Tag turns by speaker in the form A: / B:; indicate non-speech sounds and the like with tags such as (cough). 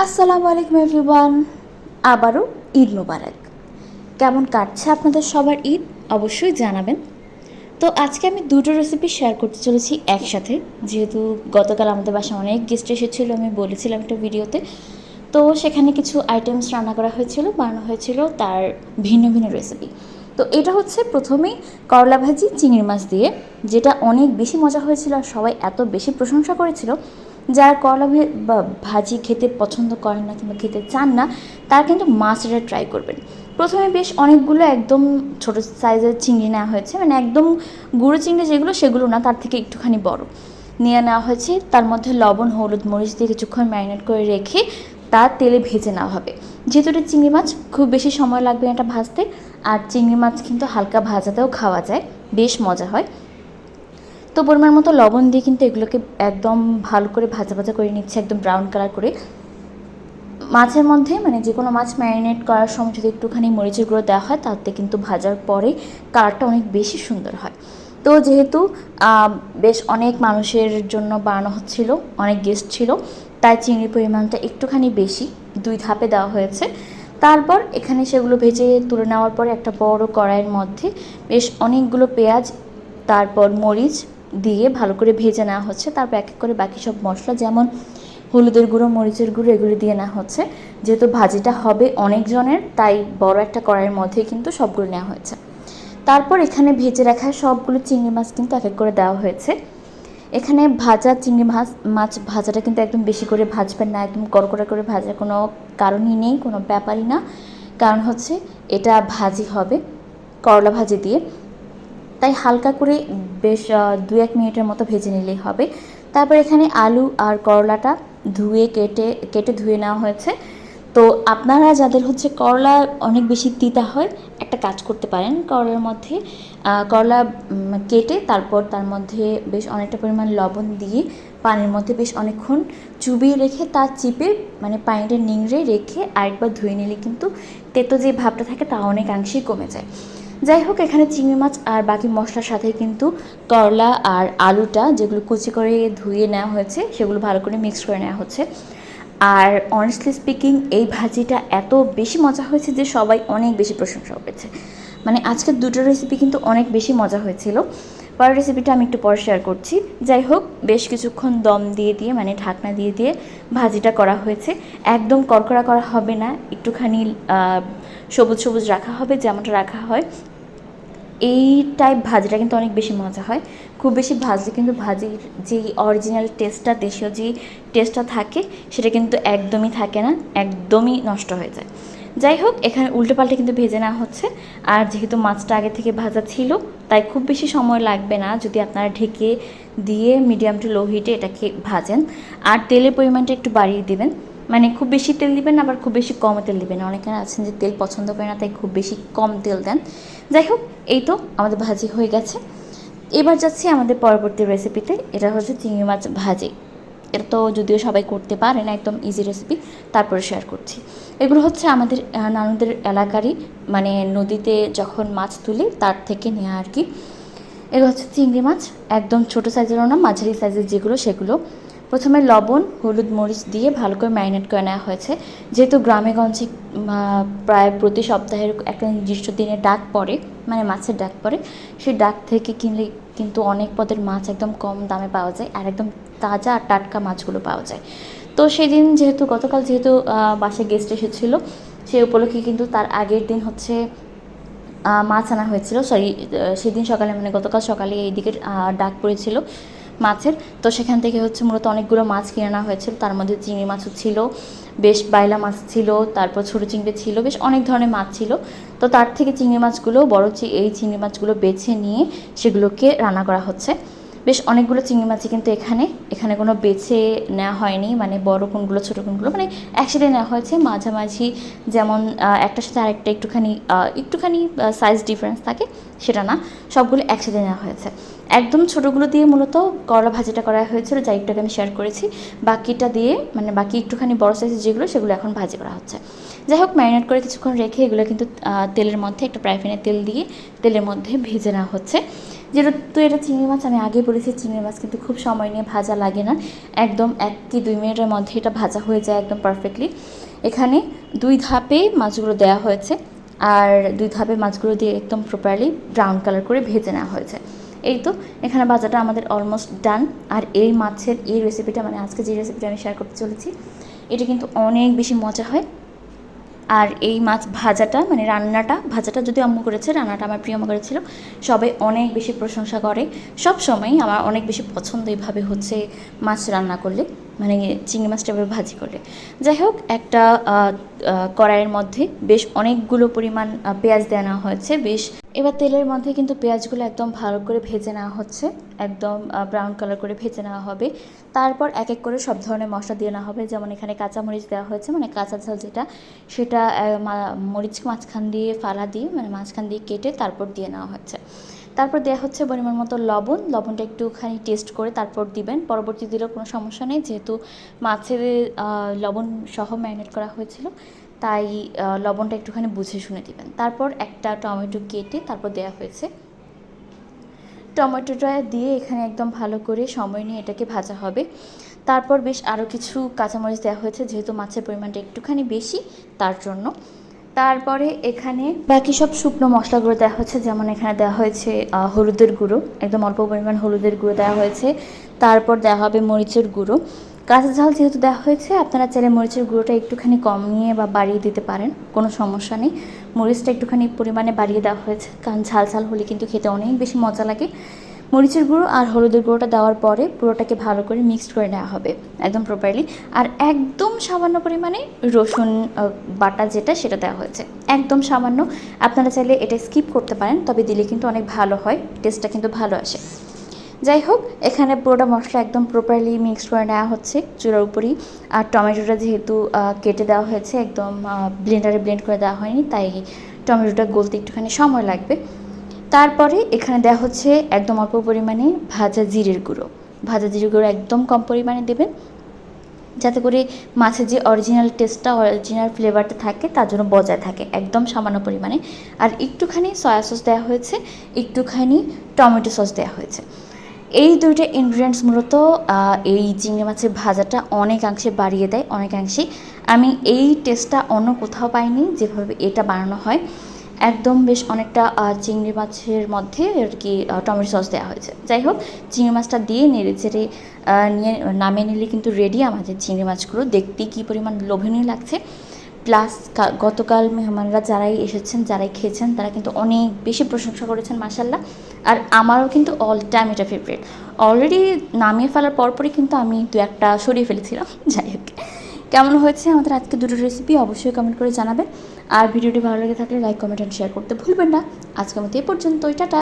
A: আসসালামু আলাইকুম এভরিওয়ান। আবারও ঈদ মোবারক। কেমন কাটছে আপনাদের সবার ঈদ? অবশ্যই জানাবেন। তো আজকে আমি দুটো রেসিপি শেয়ার করতে চলেছি একসাথে। যেহেতু গতকাল আমাদের বাসায় অনেক গেস্ট এসেছিল, আমি বলেছিলাম একটা ভিডিওতে। তো সেখানে কিছু আইটেমস রান্না করা হয়েছিল, বানানো হয়েছিল তার ভিন্ন ভিন্ন রেসিপি তো এটা হচ্ছে প্রথমেই করলা ভাজি, চিংড়ি মাছ দিয়ে, যেটা অনেক বেশি মজা হয়েছিল আর সবাই এত বেশি প্রশংসা করেছিল। যারা করলা ভাজি খেতে পছন্দ করেন না কিংবা খেতে চান না, তারা কিন্তু মাছটা ট্রাই করবেন। প্রথমে বেশ অনেকগুলো একদম ছোট সাইজের চিংড়ি নেওয়া হয়েছে। মানে একদম গুঁড়ো চিংড়ি যেগুলো, সেগুলো না, তার থেকে একটুখানি বড়। নিয়ে নেওয়া হয়েছে। তার মধ্যে লবণ, হলুদ, মরিচ দিয়ে কিছুক্ষণ ম্যারিনেট করে রেখে তা তেলে ভেজে নেওয়া হবে। যেহেতু এটা চিংড়ি মাছ, খুব বেশি সময় লাগবে এটা ভাজতে। আর চিংড়ি মাছ কিন্তু হালকা ভাজাতেও খাওয়া যায়। বেশ মজা হয়। তো পরিমাণ মতো লবণ দিয়ে কিন্তু এগুলোকে একদম ভালো করে ভাজা ভাজা করে নিচ্ছে, একদম ব্রাউন কালার করে। মাছের মধ্যে মানে যে কোনো মাছ ম্যারিনেট করার সময় যদি একটুখানি মরিচের গুঁড়ো দেওয়া হয়, তাতে কিন্তু ভাজার পরে কালারটা অনেক বেশি সুন্দর হয়। তো যেহেতু বেশ অনেক মানুষের জন্য বানানো হচ্ছিল, অনেক গেস্ট ছিল, তাই চিংড়ির পরিমাণটা একটুখানি বেশি, দুই ধাপে দেওয়া হয়েছে। তারপর এখানে সেগুলো ভেজে তুলে নেওয়ার পরে একটা বড় কড়াইয়ের মধ্যে বেশ অনেকগুলো পেঁয়াজ, তারপর মরিচ দিয়ে ভালো করে ভেজে নেওয়া হচ্ছে। তারপর এক এক করে বাকি সব মশলা, যেমন হলুদের গুঁড়ো, মরিচের গুঁড়ো, এগুলো দিয়ে নেওয়া হচ্ছে। যেহেতু ভাজিটা হবে অনেকজনের তাই বড় একটা কড়াইয়ের মধ্যে কিন্তু সবগুলো নেওয়া হয়েছে। তারপর এখানে ভেজে রাখা সবগুলো চিংড়ি মাছ কিন্তু এক এক করে দেওয়া হয়েছে। এখানে ভাজা চিংড়ি মাছ মাছ ভাজাটা কিন্তু একদম বেশি করে ভাজবেন না, একদম কড়কড়া করে ভাজার কোনো কারণই নেই, কোনো ব্যাপারই না। কারণ হচ্ছে এটা ভাজি হবে, করলা ভাজি দিয়ে। তাই হালকা করে বেশ দু এক মিনিটের মতো ভেজে নিলেই হবে। তারপর এখানে আলু আর করলাটা ধুয়ে কেটে কেটে ধুয়ে নেওয়া হয়েছে। তো আপনারা যাদের হচ্ছে করলা অনেক বেশি তিতা হয়, একটা কাজ করতে পারেন করলার মধ্যে। করলা কেটে তারপর তার মধ্যে বেশ অনেকটা পরিমাণ লবণ দিয়ে পানির মধ্যে বেশ অনেকক্ষণ চুবিয়ে রেখে তা চিপে মানে পানিটা নিংড়ে রেখে আরেকবার ধুয়ে নিলে কিন্তু তেতো যে ভাবটা থাকে তা অনেকাংশেই কমে যায়। যাই হোক এখানে চিংড়ি মাছ আর বাকি মশলার সাথে কিন্তু করলা আর আলুটা যেগুলো কুচি করে ধুয়ে নেওয়া হয়েছে, সেগুলো ভালো করে মিক্স করে নেওয়া হচ্ছে। আর অনেস্টলি স্পিকিং এই ভাজিটা এত বেশি মজা হয়েছে যে সবাই অনেক বেশি প্রশংসা করেছে মানে আজকের দুটো রেসিপি কিন্তু অনেক বেশি মজা হয়েছিল। পরের রেসিপিটা আমি একটু পরে শেয়ার করছি। যাই হোক বেশ কিছুক্ষণ দম দিয়ে দিয়ে মানে ঢাকনা দিয়ে দিয়ে ভাজিটা করা হয়েছে। একদম কড়কড়া করা হবে না, একটুখানি সবুজ সবুজ রাখা হবে, যেমনটা রাখা হয়। এই টাইপ ভাজিটা কিন্তু অনেক বেশি মজা হয়। খুব বেশি ভাজলে কিন্তু ভাজির যে অরিজিনাল টেস্টটা দেশীয় যে টেস্টটা থাকে, সেটা কিন্তু একদমই থাকে না, একদমই নষ্ট হয়ে যায়। যাই হোক, এখানে উল্টো পাল্টে কিন্তু ভেজে নেওয়া হচ্ছে। আর যেহেতু মাছটা আগে থেকে ভাজা ছিল, তাই খুব বেশি সময় লাগবে না যদি আপনারা ঢেকে দিয়ে মিডিয়াম টু লো হিটে এটাকে ভাজেন। আর তেলের পরিমাণটা একটু বাড়িয়ে দেবেন। মানে খুব বেশি তেল দিবেন আবার খুব বেশি কম তেল দিবেন অনেকে আছেন যে তেল পছন্দ করে না, তাই খুব বেশি কম তেল দেন। যাই হোক, এই তো আমাদের ভাজি হয়ে গেছে। এবার যাচ্ছি আমাদের পরবর্তী রেসিপিতে এটা হচ্ছে চিংড়ি মাছ ভাজি। এটা তো যদিও সবাই করতে পারে না, একদম ইজি রেসিপি তারপরে শেয়ার করছি। এগুলো হচ্ছে আমাদের নানুদের এলাকারই মানে নদীতে যখন মাছ তুলি, তার থেকে নেওয়া আর কি। এগুলো হচ্ছে চিংড়ি মাছ, একদম ছোটো সাইজেরও না, মাঝারি সাইজের যেগুলো, সেগুলো প্রথমে লবণ হলুদ মরিচ দিয়ে ভালো করে ম্যারিনেট করে নেওয়া হয়েছে। যেহেতু গ্রামে গঞ্জে প্রায় প্রতি সপ্তাহের একটা নির্দিষ্ট দিনে ডাক পড়ে মানে মাছের ডাক পড়ে সেই ডাক থেকে কিনলে কিন্তু অনেক পদের মাছ একদম কম দামে পাওয়া যায় আর একদম তাজা আর টাটকা মাছগুলো পাওয়া যায়। তো সেদিন যেহেতু গতকাল যেহেতু বাসায় গেস্ট এসেছিল সেই উপলক্ষে কিন্তু তার আগের দিন হচ্ছে মাছ আনা হয়েছিল। সরি সেদিন সকালে মানে গতকাল সকালে এইদিকে আহ, ডাক পড়েছিল। মাছের। তো সেখান থেকে হচ্ছে মূলত অনেকগুলো মাছ কিনে আনা হয়েছিল। তার মধ্যে চিংড়ি মাছও ছিল, বেশ বাইলা মাছ ছিল, তারপর ছোটো চিংড়ি ছিল, বেশ অনেক ধরনের মাছ ছিল। তো তার থেকে চিংড়ি মাছগুলো, বড় এই চিংড়ি মাছগুলো বেছে নিয়ে সেগুলোকে রান্না করা হচ্ছে। বেশ অনেকগুলো চিংড়ি মাছই কিন্তু এখানে এখানে কোনো বেছে নেওয়া হয়নি মানে বড় কোনগুলো, ছোটো কোনগুলো মানে একসাথে নেওয়া হয়েছে। মাঝামাঝি যেমন একটার সাথে আরেকটা একটুখানি একটুখানি সাইজ ডিফারেন্স থাকে, সেটা না, সবগুলো একসাথে নেওয়া হয়েছে। একদম ছোটোগুলো দিয়ে মূলত করলা ভাজিটা করা হয়েছিল, যা একটু আমি শেয়ার করেছি। বাকিটা দিয়ে মানে বাকি একটুখানি বড় সাইজের যেগুলো, সেগুলো এখন ভাজি করা হচ্ছে। যাই হোক ম্যারিনেট করে কিছুক্ষণ রেখে এগুলো কিন্তু তেলের মধ্যে, একটা প্যানে তেল দিয়ে তেলের মধ্যে ভেজে নেওয়া হচ্ছে। যেহেতু এটা চিংড়ি মাছ, আমি আগে বলেছি চিংড়ি মাছ কিন্তু খুব সময় নিয়ে ভাজা লাগে না। একদম এক কি দুই মিনিটের মধ্যে এটা ভাজা হয়ে যায় একদম পারফেক্টলি এখানে দুই ধাপে মাছগুলো দেওয়া হয়েছে আর দুই ধাপে মাছগুলো দিয়ে একদম প্রপারলি ব্রাউন কালার করে ভেজে নেওয়া হয়েছে। এই তো, এখানে ভাজাটা আমাদের অলমোস্ট ডান আর এই মাছের, এই রেসিপিটা মানে আজকে যে রেসিপিটা আমি শেয়ার করতে চলেছি, এটা কিন্তু অনেক বেশি মজা হয়। আর এই মাছ ভাজাটা মানে রান্নাটা, ভাজাটা যদি আম্মু করেছে, রান্নাটা আমার প্রিয় করেছিল, সবাই অনেক বেশি প্রশংসা করে। সব সময়ই আমার অনেক বেশি পছন্দ এইভাবে হচ্ছে মাছ রান্না করলে। মানে চিংড়ি মাছটা এভাবে ভাজি করলে। যাই হোক, একটা কড়াইয়ের মধ্যে বেশ অনেকগুলো পরিমাণ পেঁয়াজ দেওয়া নেওয়া হয়েছে। বেশ, এবার তেলের মধ্যে কিন্তু পেঁয়াজগুলো একদম ভালো করে ভেজে নেওয়া হচ্ছে। একদম ব্রাউন কালার করে ভেজে নেওয়া হবে। তারপর এক এক করে সব ধরনের মশলা দিয়ে নেওয়া হবে। যেমন এখানে কাঁচা মরিচ দেওয়া হয়েছে মানে কাঁচা ঝাল যেটা, সেটা মরিচ মাঝখান দিয়ে ফালা দিয়ে মানে মাঝখান দিয়ে কেটে তারপর দিয়ে নেওয়া হচ্ছে। তারপর দেওয়া হচ্ছে পরিমাণ মতো লবণ। লবণটা একটুখানি টেস্ট করে তারপর দিবেন। পরবর্তী দিলেও কোনো সমস্যা নেই। যেহেতু মাছের লবণ সহ ম্যারিনেট করা হয়েছিল, তাই লবণটা একটুখানি বুঝে শুনে দিবেন। তারপর একটা টমেটো কেটে তারপর দেওয়া হয়েছে। টমেটোটা দিয়ে এখানে একদম ভালো করে সময় নিয়ে এটাকে ভাজা হবে। তারপর বেশ আরও কিছু কাঁচামরিচ দেওয়া হয়েছে, যেহেতু মাছের পরিমাণটা একটুখানি বেশি, তার জন্য। তারপরে এখানে বাকি সব শুকনো মশলাগুলো দেওয়া হয়েছে, যেমন এখানে দেওয়া হয়েছে হলুদের গুঁড়ো, একদম অল্প পরিমাণ হলুদের গুঁড়ো দেওয়া হয়েছে। তারপর দেওয়া হবে মরিচের গুঁড়ো। কাঁচা ঝাল যেহেতু দেওয়া হয়েছে, আপনারা চাইলে মরিচের গুঁড়োটা একটুখানি কমিয়ে বা বাড়িয়ে দিতে পারেন, কোনো সমস্যা নেই। মরিচটা একটুখানি পরিমাণে বাড়িয়ে দেওয়া হয়েছে, কারণ ঝাল ঝাল হলে কিন্তু খেতে অনেক বেশি মজা লাগে। মরিচের গুঁড়ো আর হলুদের গুঁড়োটা দেওয়ার পরে পুরোটাকে ভালো করে মিক্সড করে নেওয়া হবে একদম প্রপারলি আর একদম সামান্য পরিমাণে রসুন বাটা যেটা সেটা দেওয়া হয়েছে। একদম সামান্য। আপনারা চাইলে এটা স্কিপ করতে পারেন, তবে দিলে কিন্তু অনেক ভালো হয় টেস্টটা কিন্তু ভালো আসে। যাই হোক, এখানে পুরোটা মশলা একদম প্রপারলি মিক্সড করে নেওয়া হচ্ছে চুলার উপরই। আর টমেটোটা যেহেতু কেটে দেওয়া হয়েছে, একদম ব্লেন্ডারে ব্লেন্ড করে দেওয়া হয়নি, তাই টমেটোটা গলতে একটুখানি সময় লাগবে। তারপরে এখানে দেওয়া হচ্ছে একদম অল্প পরিমাণে ভাজা জিরের গুঁড়ো। ভাজা জিরের গুঁড়ো একদম কম পরিমাণে দেবেন, যাতে করে মাছের যে অরিজিনাল টেস্টটা অরিজিনাল ফ্লেভারটা থাকে, তার জন্য বজায় থাকে, একদম সামান্য পরিমাণে। আর একটুখানি সয়া সস দেওয়া হয়েছে, একটুখানি টমেটো সস দেওয়া হয়েছে। এই দুইটা ইনগ্রিডিয়েন্টস মূলত এই চিংড়ি মাছের ভাজাটা অনেকাংশে বাড়িয়ে দেয় অনেকাংশেই আমি এই টেস্টটা অন্য কোথাও পাইনি, যেভাবে এটা বানানো হয়। একদম বেশ অনেকটা চিংড়ি মাছের মধ্যে আর কি টমেটো সস দেওয়া হয়েছে। যাই হোক, চিংড়ি মাছটা দিয়ে নেড়ে চেড়ে নিয়ে, নামিয়ে নিলে কিন্তু রেডি আমাদের চিংড়ি মাছগুলো। দেখতে কী পরিমাণ লোভনীয় লাগছে। প্লাস গতকাল মেহমানরা যারাই এসেছেন, যারাই খেয়েছেন, তারা কিন্তু অনেক বেশি প্রশংসা করেছেন মাসাল্লাহ আর আমারও কিন্তু অল টাইম এটা ফেভারিট অলরেডি নামিয়ে ফেলার পরপরই কিন্তু আমি দু একটা সরিয়ে ফেলেছিলাম। (laughs) যাই হোক কেমন হয়েছে? আমাদের আজকে দুটো রেসিপি অবশ্যই কমেন্ট করে জানাবেন। আর ভিডিওটি ভালো লেগে থাকলে লাইক কমেন্ট অ্যান্ড শেয়ার করতে ভুলবেন না। আজকের মতো এ পর্যন্ত টাটা।